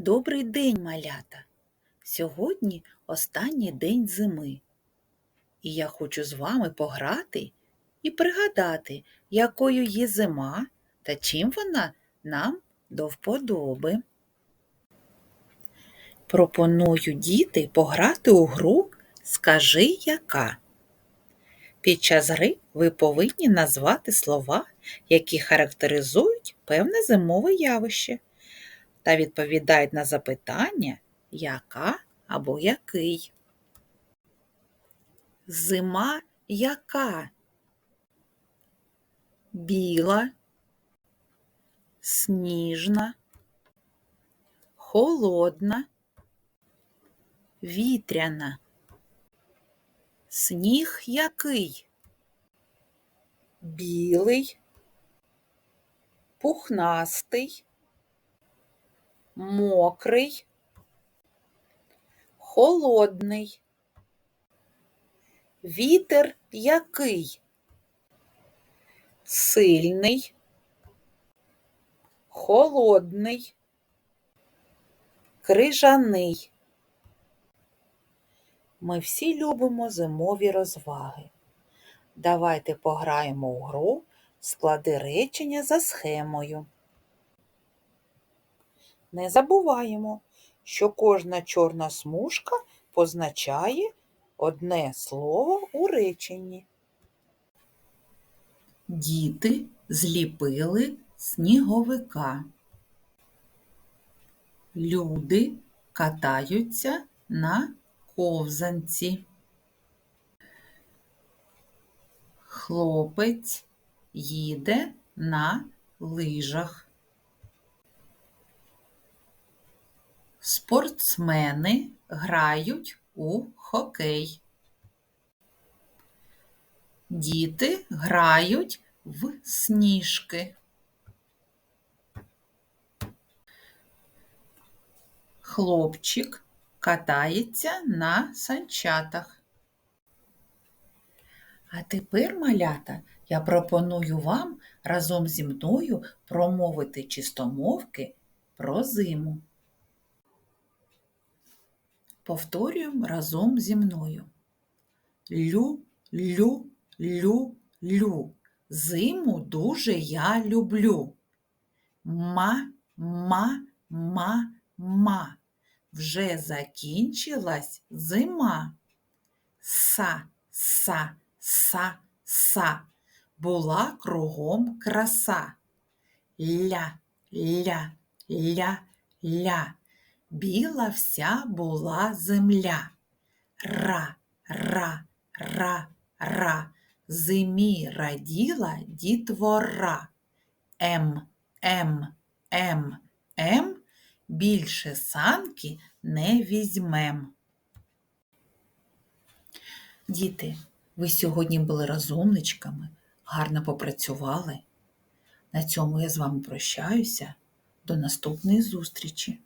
Добрий день, малята! Сьогодні останній день зими. І я хочу з вами пограти і пригадати, якою є зима та чим вона нам до вподоби. Пропоную діти пограти у гру Скажи яка. Під час гри ви повинні назвати слова, які характеризують певне зимове явище та відповідають на запитання яка або який. Зима яка? Біла, сніжна, холодна, вітряна. Сніг який? Білий, пухнастий, мокрий, холодний. Вітер який? Сильний, холодний, крижаний. Ми всі любимо зимові розваги. Давайте пограємо у гру склади речення за схемою. Не забуваємо, що кожна чорна смужка позначає одне слово у реченні. Діти зліпили сніговика. Люди катаються на ковзанці. Хлопець їде на лижах. Спортсмени грають у хокей. Діти грають в сніжки. Хлопчик катається на санчатах. А тепер, малята, я пропоную вам разом зі мною промовити чистомовки про зиму. Повторюємо разом зі мною. Лю, лю, лю, лю. Зиму дуже я люблю. Ма, ма, ма, ма. Вже закінчилась зима. Са, са, са, са. Була кругом краса. Ля, ля, ля, ля. Біла вся була земля. Ра, ра, ра, ра. Зимі раділа дітвора. М, М, М, М. Більше санки не візьмем. Діти, ви сьогодні були розумничками, гарно попрацювали. На цьому я з вами прощаюся. До наступної зустрічі!